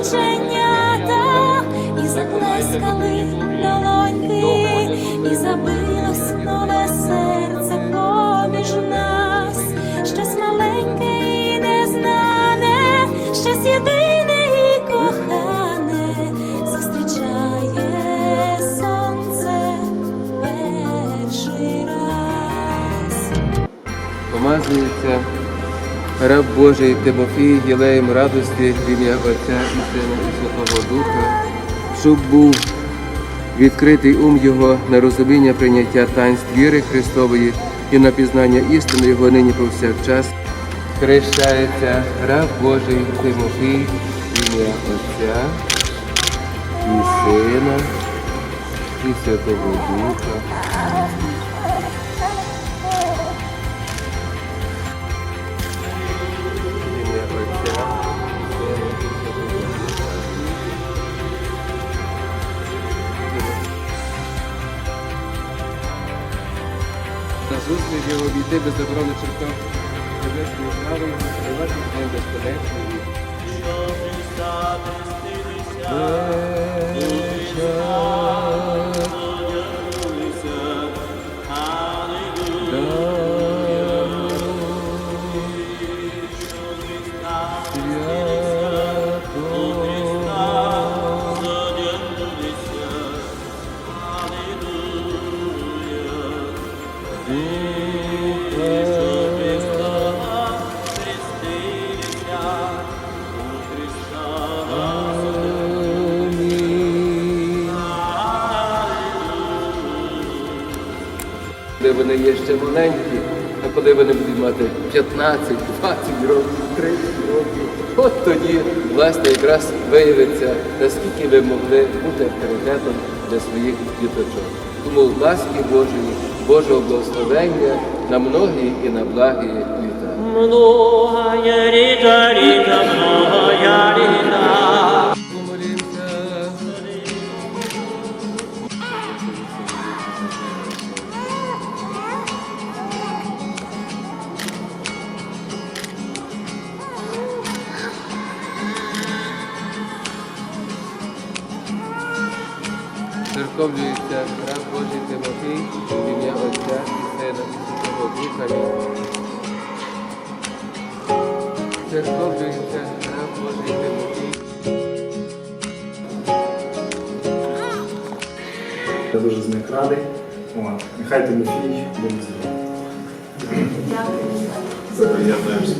оченята, і заплескали долоньки, і забилось нове серце поміж нас, щось маленьке і незнане, щось єдине і кохане, зустрічає сонце перший раз. Помазується раб Божий Тимофій єлеєм радості в ім'я Отця і Сина і Святого Духа, щоб був відкритий ум Його на розуміння прийняття таїнств віри Христової і на пізнання істини Його нині повсякчас. Хрещається раб Божий Тимофій ім'я Отця і Сина і Святого Духа. На обійти без заборони чертог небесної слави, тривати з ним безконечної. Коли вони є ще маленькі, а коли вони будуть мати 15, 20 років, 30 років, от тоді, власне, якраз виявиться, наскільки ви могли бути авторитетом для своїх діточок. Тому ласки Божої, Божого благословення на многі і на благі літа. Многая літа, літа, многая ріка. Церковлюється раб Божий Тимофій, в ім'я Отця і Сина Святого Духа. Церковлюється раб Божий Тимофій. Я дуже з них радий. От. Нехай Тимофій буде здоровий. Приєднуємося.